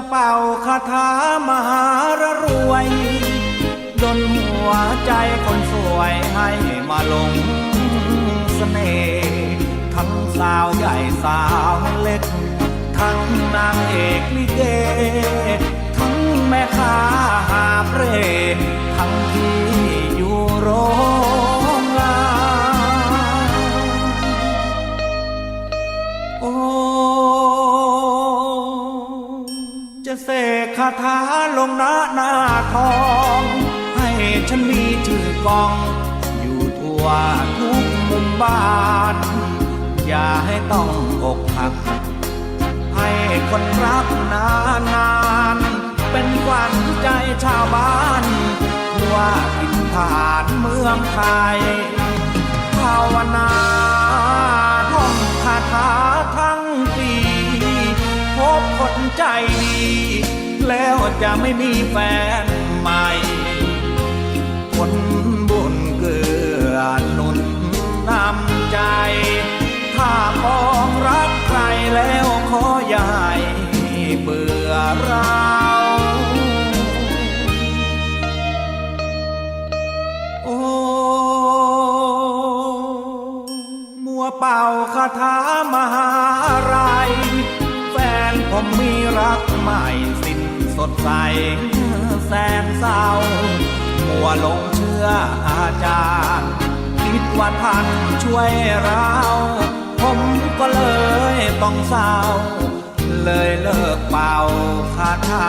จะเป่าคาถามหารรวยดนหัวใจคนสวยให้มาหลงเสน่ห์ทั้งสาวใหญ่สาวเล็ก ทั้งนางเอกลิเก ทั้งแม่ค้าหาบเร่ทั้งที่อยู่โรงงานโอ้ คาถาลงหน้าหน้าทอง ให้ฉันมีชื่อกอง อยู่ทั่วทุกมุมบ้าน อย่าให้ต้องอกหัก ให้คนรักนานนานเป็นขวัญใจชาวบ้านทั่วถิ่นฐานเมืองไทยภาวนาท่องคาถาทั้งปี พบคนใจดี แล้วจะไม่มีแฟนใหม่ คนบุญเกื้อหนุนนำใจ ถ้ามองรักใครแล้วขออย่าให้เบื่อเราโอ้ มัวเป่าคาถามหาไรแฟนผมมีรักใหม่ สดใสแสนเศร้ามัวลงเชื่ออาจารย์ คิดว่าท่านช่วยเรา ผมก็เลยต้องเศร้า เลยเลิกเป่าคาถา